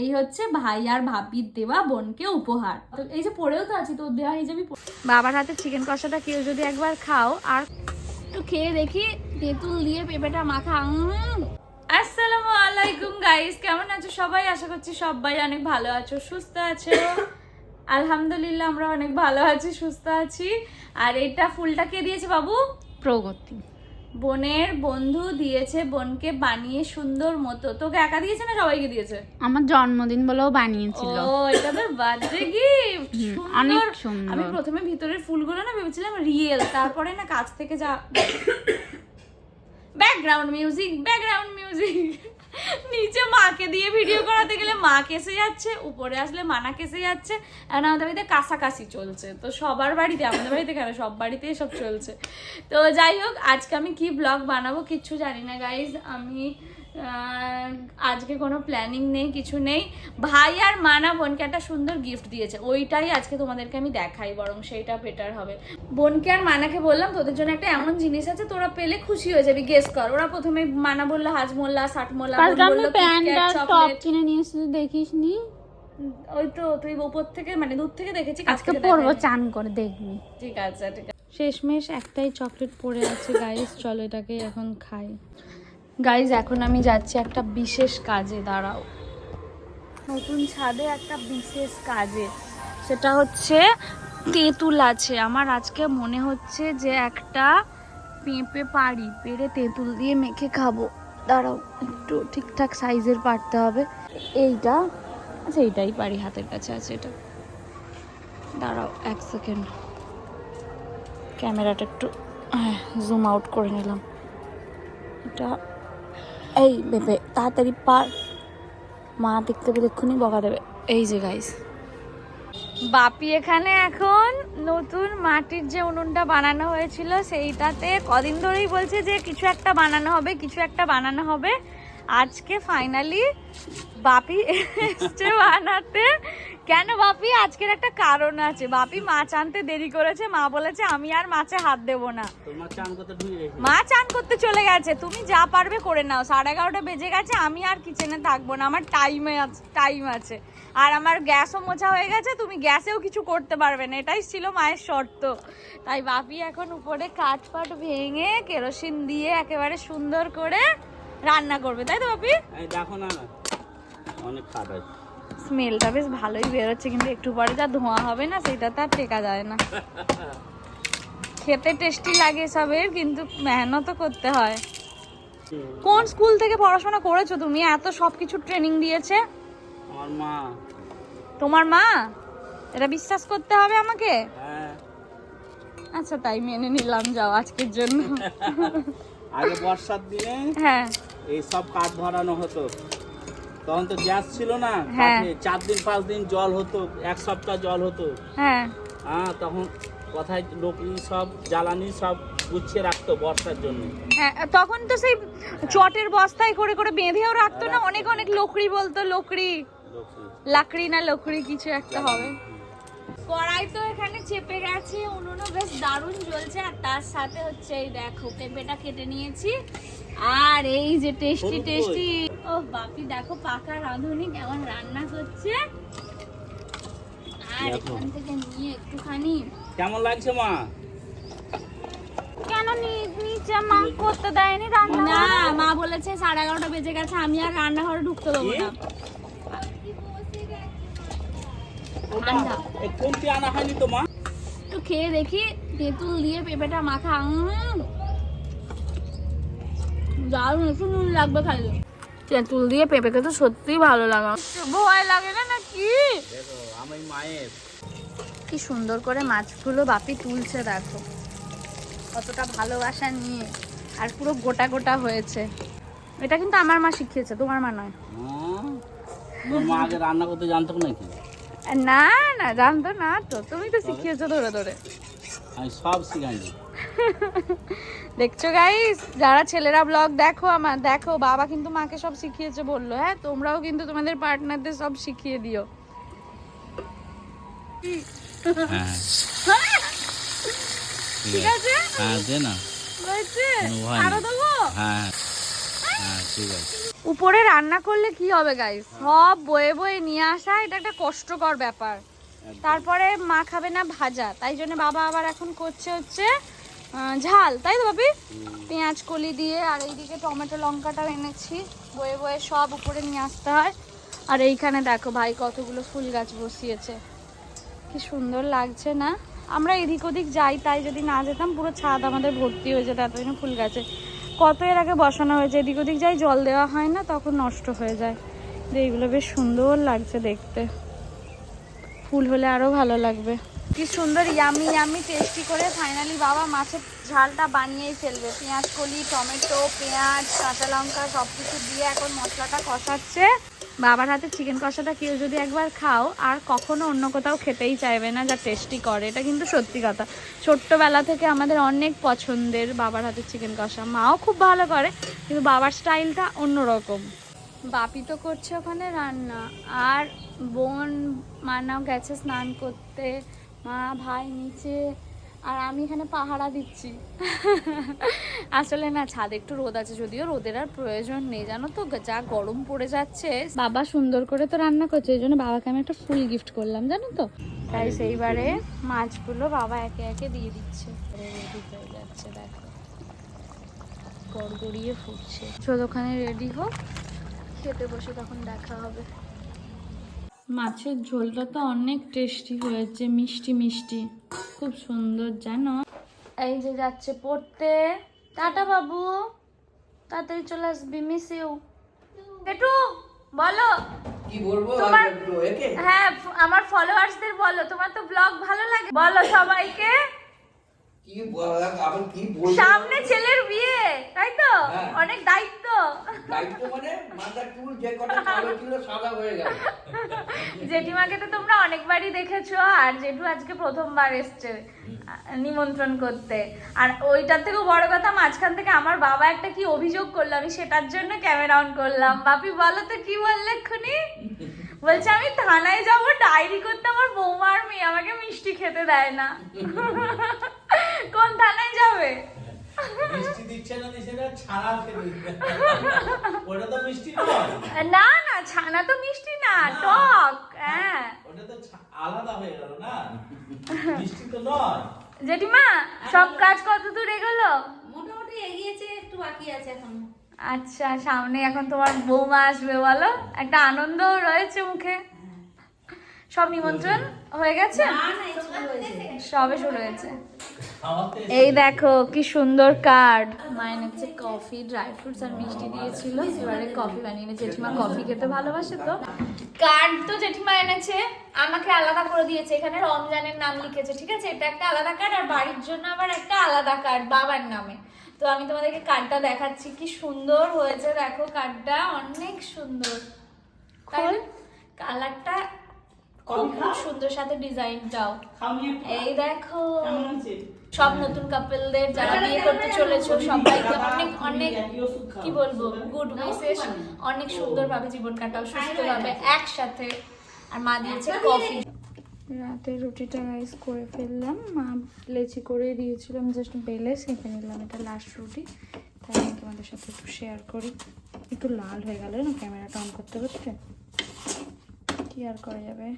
এই হচ্ছে ভাই আর ভাবির দেওয়া বোনকে উপহার। তো এই যে পড়েও তো আছি তোর দেওয়া হিসেবে বাবার হাতে চিকেন কষাটা কেউ যদি একবার খাও আর একটু খেয়ে দেখি তেঁতুল দিয়ে পেঁপেটা মাখা। আসসালামু আলাইকুম গাইস কেমন আছো সবাই? আশা করছি সবাই অনেক ভালো আছো সুস্থ আছো। আলহামদুলিল্লাহ আমরা অনেক ভালো আছি সুস্থ আছি। আর এটা ফুলটা কে দিয়েছে বাবু? প্রগতি। বোনের বন্ধু দিয়েছে বোনকে বানিয়ে সুন্দর মতো। তোকে একা দিয়েছে না সবাইকে দিয়েছে? আমার জন্মদিন বলেও বানিয়েছিল। ও এটা তো বার্থডে গিফট অনেক সুন্দর। আমি প্রথমে ভিতরের ফুলগুলো না ভেবেছিলাম রিয়েল তারপরে না কাছ থেকে যা ব্যাকগ্রাউন্ড মিউজিক ব্যাকগ্রাউন্ড মিউজিক নিচে মাকে দিয়ে করাতে গেলে মা কেসে যাচ্ছে, উপরে আসলে মানা কেসে যাচ্ছে এখন আমাদের বাড়িতে কাছাকাছি চলছে। তো সবার বাড়িতে, আমাদের বাড়িতে কেন? সব বাড়িতে সব চলছে। তো যাই হোক, আজকে আমি কি ব্লগ বানাবো কিচ্ছু জানি না গাইজ আমি আজকে কোনো প্ল্যানিং নেই কিছু নেই। ভাই আর মানা বোনকে একটা সুন্দর গিফট দিয়েছে। ওইটাই আজকে তোমাদেরকে আমি দেখাই বরং সেইটা বেটার হবে। বোনকে আর মানাকে বললাম তোদের জন্য একটা এমন জিনিস আছে তোরা পেলে খুশি হয়ে যাবি গেস কর। ওরা প্রথমে মানা বলল হাজমোল্লা ষাটমোল্লা। কিনে নিয়ে দেখিস নি ওই তো তুই উপর থেকে মানে দূর থেকে দেখেছি আজকে পরবো চান করে দেখবি। ঠিক আছে ঠিক আছে। শেষমেশ একটাই চকলেট পড়ে আছে গাইস চলো এটাকে এখন খাই। গাইস এখন আমি যাচ্ছি একটা বিশেষ কাজে, দাঁড়াও। নতুন ছাদে একটা বিশেষ কাজে। সেটা হচ্ছে তেঁতুল আছে। আমার আজকে মনে হচ্ছে যে একটা পেঁপে পারি পেড়ে তেঁতুল দিয়ে মেখে খাব। দাঁড়াও, একটু ঠিকঠাক সাইজের পারতে হবে। এইটা আচ্ছা এইটাই পারি হাতের কাছে আছে এটা। দাঁড়াও, এক সেকেন্ড। ক্যামেরাটা একটু জুম আউট করে নিলাম। এটা এই বেবে তাড়াতাড়ি পার। মা দেখতে পেলে এক্ষুনি বকা দেবে। এই যে গাইস বাপি এখানে এখন নতুন মাটির যে উনুনটা বানানো হয়েছিল সেইটাতে কদিন ধরেই বলছে যে কিছু একটা বানানো হবে, কিছু একটা বানানো হবে। আজকে ফাইনালি বাপি এসছে বানাতে। কেন বাপি? আজকের একটা কারণ আছে। বাপি মাছ আনতে দেরি করেছে। মা বলেছে আমি আর মাছে হাত দেবো না। মা চান করতে চলে গেছে। তুমি যা পারবে করে নাও। সাড়ে এগারোটা বেজে গেছে। আমি আর কিচেনে থাকব না। আমার টাইমে টাইম আছে। আর আমার গ্যাসও মোছা হয়ে গেছে। তুমি গ্যাসেও কিছু করতে পারবে না। এটাই ছিল মায়ের শর্ত। তাই বাপি এখন উপরে কাঠ ফাট ভেঙে কেরোসিন দিয়ে একেবারে সুন্দর করে রান্না করবে তাই তো বাপি? এই দেখো না অনেক আছে স্মেলটা বেশ ভালোই বেরোচ্ছে কিন্তু একটু পরে যা ধোঁয়া হবে না সেটা তো আর টেকা যায় না। খেতে টেস্টি লাগে সবের কিন্তু মেহনতও করতে হয়। কোন স্কুল থেকে পড়াশোনা করেছ তুমি? এত সব কিছু ট্রেনিং দিয়েছে? আমার মা। তোমার মা? এটা বিশ্বাস করতে হবে আমাকে? হ্যাঁ। আচ্ছা তাই মেনে নিলাম যাও আজকের জন্য। আগে বর্ষার দিনে হ্যাঁ। এই সব কাঠ ধরানো হতো। তখন তো গ্যাস ছিল না হ্যাঁ। কাঠে চার দিন পাঁচ দিন জল হতো এক সপ্তাহ জল হতো। হ্যাঁ। হ্যাঁ তখন কোথায় লোক সব জ্বালানি সব গুছিয়ে রাখতো বর্ষার জন্য। হ্যাঁ তখন তো সেই চটের বস্তায় করে করে বেঁধেও রাখতো না অনেক অনেক লোকড়ি বলতো লোকড়ি। লাকড়ি। না লকড়ি কিছু একটা হবে। কড়াই তো এখানে চেপে গেছে উনুনও বেশ দারুণ জ্বলছে আর তার সাথে হচ্ছে এই দেখো পেঁপেটা কেটে নিয়েছি। আর এই যে টেস্টি টেস্টি ও বাপি দেখো পাকা রাঁধুনি কেমন রান্না করছে। আর এখান থেকে নিয়ে একটুখানি। কেমন লাগছে মা? কেন নি- নিচে মা? করতে দেয়নি রান্না না মা বলেছে সাড়ে এগারোটা বেজে গেছে আমি আর রান্নাঘরে ঢুকতে দেবো না। আনা হয়নি তো মা? একটু খেয়ে দেখি তেঁতুল দিয়ে পেঁপেটা মাখা। দারুণ নুন লাগবে খালি তেঁতুল দিয়ে পেঁপেকে তো সত্যিই ভালো লাগা। ভয় লাগে না নাকি? আমি মায়ের। কি সুন্দর করে মাছগুলো বাপি তুলছে দেখো। কতটা ভালোবাসা নিয়ে আর পুরো গোটা গোটা হয়েছে। এটা কিন্তু আমার মা শিখিয়েছে তোমার মা নয়। হ্যাঁ? মা আগে রান্না করতে জানতো নাকি? না না জানতো না তো। তুমি তো শিখিয়েছো ধরে ধরে। আমি সব শিখাইছি দেখছ গাইস যারা ছেলেরা ব্লগ দেখো আমার দেখো বাবা কিন্তু মাকে সব শিখিয়েছে বলল হ্যাঁ? তোমরাও কিন্তু তোমাদের পার্টনারদের সব শিখিয়ে দিও। হ্যাঁ। ঠিক আছে? হ্যাঁ দে না। হয়েছে? কোনো ভয় আরও দেবো? হ্যাঁ হ্যাঁ। ঠিক আছে। উপরে রান্না করলে কি হবে গাইস সব বয়ে বয়ে নিয়ে আসা এটা একটা কষ্টকর ব্যাপার। তারপরে মা খাবে না ভাজা তাই জন্য বাবা আবার এখন করছে হচ্ছে ঝাল, তাই তো বাপি পেঁয়াজ কলি দিয়ে, আর এইদিকে টমেটো, লঙ্কাটাও এনেছি। বয়ে বয়ে সব উপরে নিয়ে আসতে হয়। আর এইখানে দেখো ভাই কতগুলো ফুল গাছ বসিয়েছে। কি সুন্দর লাগছে না? আমরা এদিক ওদিক যাই, তাই যদি না যেতাম পুরো ছাদ আমাদের ভর্তি হয়ে যেত এতদিন ফুল গাছে। কত এর আগে বসানো হয়েছে, এদিক ওদিক যাই জল দেওয়া হয় না, তখন নষ্ট হয়ে যায়। এইগুলো বেশ সুন্দর লাগছে দেখতে। ফুল হলে আরও ভালো লাগবে। কি সুন্দর ইয়ামি ইয়ামি টেস্টি করে ফাইনালি বাবা মাছের ঝালটা বানিয়েই ফেলবে। পেঁয়াজ কলি, টমেটো, পেঁয়াজ, কাঁচা লঙ্কা সব কিছু দিয়ে এখন মশলাটা কষাচ্ছে। বাবার হাতে চিকেন কষাটা কেউ যদি একবার খাও, আর কখনো অন্য কোথাও খেতেই চাইবে না যা টেস্টি করে। এটা কিন্তু সত্যি কথা। ছোট্টবেলা থেকে আমাদের অনেক পছন্দের বাবার হাতে চিকেন কষা। মাও খুব ভালো করে, কিন্তু বাবার স্টাইলটা অন্যরকম। বাপি তো করছে ওখানে রান্না। আর বোন মানাও গেছে স্নান করতে। মা, ভাই, নিচে। আর আমি এখানে পাহারা দিচ্ছি। আসলে না, ছাদে একটু রোদ আছে যদিও, রোদের আর প্রয়োজন নেই, জানো তো? যা গরম পড়ে যাচ্ছে। বাবা সুন্দর করে তো রান্না করছে, এই জন্য বাবাকে আমি একটা ফুল গিফট করলাম, জানো তো? তাই সেইবারে মাছগুলো বাবা একে একে দিয়ে দিচ্ছে। রেডি হয়ে যাচ্ছে, দেখো। গড়গড়িয়ে ফুটছে। চল, ওখানে রেডি হোক। খেতে বসে তখন দেখা হবে। মাছের ঝোলটা তো অনেক টেস্টি হয়েছে মিষ্টি মিষ্টি। খুব সুন্দর জানো? এই যে যাচ্ছে পড়তে। টাটা বাবু তাড়াতাড়ি চলে আসবি মিস ইউ একটু বলো। কি বলব হ্যাঁ আমার ফলোয়ার্সদের বলো তোমার তো ব্লগ ভালো লাগে। বলো সবাইকে। সামনে ছেলের বিয়ে তাই তো? হ্যাঁ। অনেক দায়িত্ব। দায়িত্ব মানে মাথা চুল যে কটা কালো ছিল সাদা হয়ে গেল। জেঠিমাকে তো তোমরা অনেকবারই দেখেছ আর জেঠু আজকে প্রথমবার এসছে নিমন্ত্রণ করতে। আর ওইটার থেকেও বড় কথা মাঝখান থেকে আমার বাবা একটা কি অভিযোগ করল আমি সেটার জন্য ক্যামেরা অন করলাম। বাপি বলো তো কি বললে খুনি বলছে আমি থানায় যাব ডায়েরি করতে আমার বৌমা আর মেয়ে আমাকে মিষ্টি খেতে দেয় না। কোন থানায় যাবে? মিষ্টি দিচ্ছে না দিচ্ছে না ছাড়া খেতে ওটা তো মিষ্টি না না ছানা তো মিষ্টি না টক হ্যাঁ। ওটা তো আলাদা হয়ে গেল না? মিষ্টি তো নয়। জেঠিমা সব কাজ কত দূর এগোলো? মোটামুটি এগিয়েছে একটু বাকি আছে এখন। আচ্ছা সামনে এখন তোমার বৌমা আসবে বলো। একটা আনন্দ রয়েছে মুখে। সব নিমন্ত্রণ হয়ে গেছে? না না এই শুরু হয়েছে সবে শুরু হয়েছে। এই দেখো কি সুন্দর কার্ড। মায়ের হচ্ছে কফি ড্রাই ফ্রুটস আর মিষ্টি দিয়েছিল। এবারে কফি বানিয়ে এনেছে। জেঠিমা কফি খেতে ভালোবাসে তো। কার্ড তো জেঠিমা এনেছে। আমাকে আলাদা করে দিয়েছে। এখানে রমজানের নাম লিখেছে ঠিক আছে? এটা একটা আলাদা কার্ড আর বাড়ির জন্য আবার একটা আলাদা কার্ড বাবার নামে। তো আমি তোমাদেরকে কার্ডটা দেখাচ্ছি। কি সুন্দর হয়েছে দেখো কার্ডটা। অনেক সুন্দর। কালারটা খুব খুব সুন্দর সাথে ডিজাইনটাও। এই দেখো। সব নতুন কাপলদের যারা বিয়ে করতে চলেছো, সবাইকে অনেক অনেক, কি বলব গুড উইসেস অনেক সুন্দরভাবে জীবন কাটাও, সুস্থভাবে একসাথে। আর মা দিয়েছে কফি রাতে রুটিটা রাইস করে ফেললাম, মা লেচি করে দিয়েছিলাম জাস্ট বেলে সেঁকে নিলাম, এটা লাস্ট রুটি। তাই আমি তোমাদের সাথে একটু শেয়ার করি। একটু লাল হয়ে গেল না ক্যামেরাটা অন করতে করতে? কি আর করা যাবে?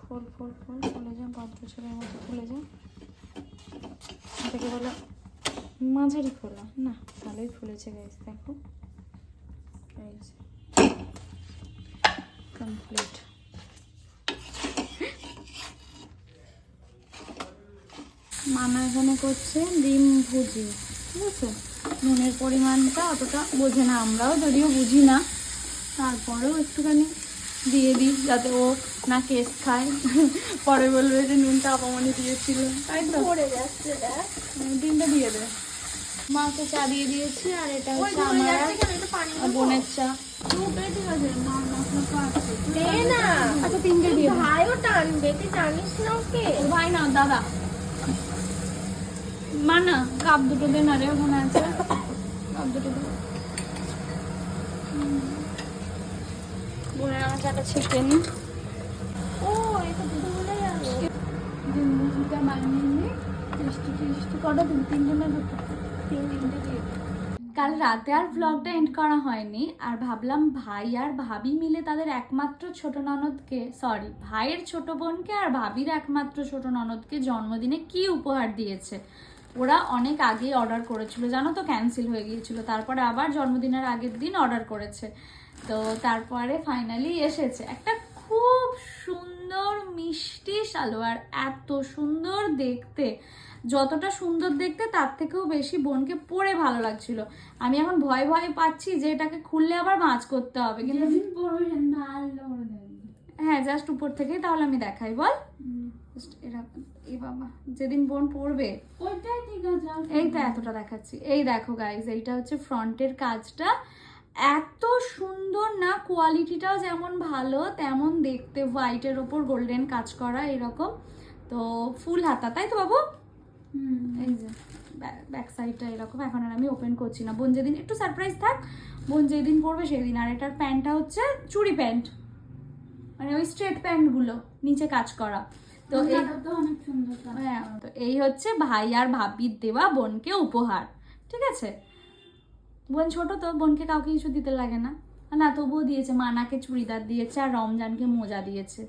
ফুল ফুল ফুল ফুলে যান পদ্ম ছেলের মতো ফুলে যান এটাকে বলে। মাঝারি ফোলা না, ভালোই ফুলেছে গাইস দেখো। কমপ্লিট মামা এখানে করছে ডিম ভুজি, ঠিক আছে? নুনের পরিমাণটা অতটা বোঝে না আমরাও, যদিও বুঝি না। তারপরেও একটুখানি দিয়ে দিই যাতে ও না কেস খায়। পরে বলবে যে নুনটা অপমানি দিয়েছিল। তাই তো? পড়ে যাচ্ছে ডিমটা দিয়ে দে। মাকে চা দিয়ে দিয়েছি আর এটা হচ্ছে আমার আর বোনের চা। আচ্ছা তিনটে দিয়ে। ভাইও টানবে তুই জানিস না ওকে? ভাই না দাদা। মা না কাপ দুটো দে না রে ওখানে আছে? কাপ দুটো দে। হুম। বোনের আমার চাটা ছেঁকে নি। ও এটা কটা তিন তিনটে দিয়ে কাল রাতে আর ব্লগটা এন্ড করা হয়নি আর ভাবলাম ভাই আর ভাবি মিলে তাদের একমাত্র ছোট ননদকে সরি ভাইয়ের ছোট বোনকে আর ভাবির একমাত্র ছোট ননদকে জন্মদিনে কি উপহার দিয়েছে। ওরা অনেক আগেই অর্ডার করেছিল জানো তো ক্যান্সেল হয়ে গিয়েছিল। তারপরে আবার জন্মদিনের আগের দিন অর্ডার করেছে। তো তারপরে ফাইনালি এসেছে একটা খুব সুন্দর মিষ্টি সালোয়ার এত সুন্দর দেখতে। যতটা সুন্দর দেখতে তার থেকেও বেশি বোনকে পরে ভালো লাগছিল। আমি এখন ভয় ভয় পাচ্ছি যে এটাকে খুললে আবার মাছ করতে হবে কিন্তু হ্যাঁ জাস্ট উপর থেকে তাহলে আমি দেখাই বল। এ বাবা যেদিন বোন পড়বে ওইটাই ঠিক আছে আর এই তো এতটা দেখাচ্ছি। এই দেখো গাইজ এইটা হচ্ছে ফ্রন্টের কাজটা। এত সুন্দর না? কোয়ালিটিটাও যেমন ভালো তেমন দেখতে হোয়াইটের ওপর গোল্ডেন কাজ করা এরকম। তো ফুল হাতা তাই তো বাবু? এই যে। ব্যাক সাইডটা এরকম। এখন আর আমি ওপেন করছি না। বোন যেদিন একটু সারপ্রাইজ থাক বোন যেদিন পরবে সেদিন। আর এটার প্যান্টটা হচ্ছে চুড়ি প্যান্ট। মানে ওই স্ট্রেট প্যান্টগুলো নিচে কাজ করা। তো এই। হ্যাঁ তো এই হচ্ছে ভাই আর ভাবির দেওয়া বোনকে উপহার। ঠিক আছে? বোন ছোট তো বোনকে কাউকে কিছু দিতে লাগে না। না তবুও দিয়েছে মানাকে চুড়িদার দিয়েছে আর রমজানকে মোজা দিয়েছে।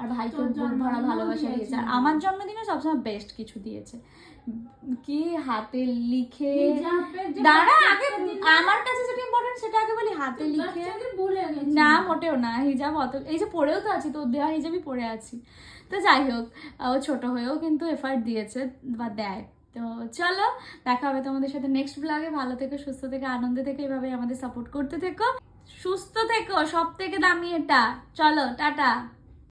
আর ভাইকে বুক ভরা ভালোবাসা দিয়েছে। আর আমার জন্মদিনে সবসময় বেস্ট কিছু দিয়েছে। কি হাতে লিখে দাঁড়া আগে আমার কাছে যেটা ইম্পর্টেন্ট সেটা আগে বলি হাতে লিখে না মোটেও না হিজাব অত এই যে পরেও তো আছি তোর দেওয়া হিজাবই পরে আছি। তো যাই হোক ও ছোট হয়েও কিন্তু এফার্ট দিয়েছে বা দেয়। তো চলো, দেখা হবে তোমাদের সাথে নেক্সট ব্লগে ভালো থেকো, সুস্থ থেকে, আনন্দে থেকে এভাবে আমাদের সাপোর্ট করতে থেকো। সুস্থ থেকো সব থেকে দামি এটা। চলো, টাটা।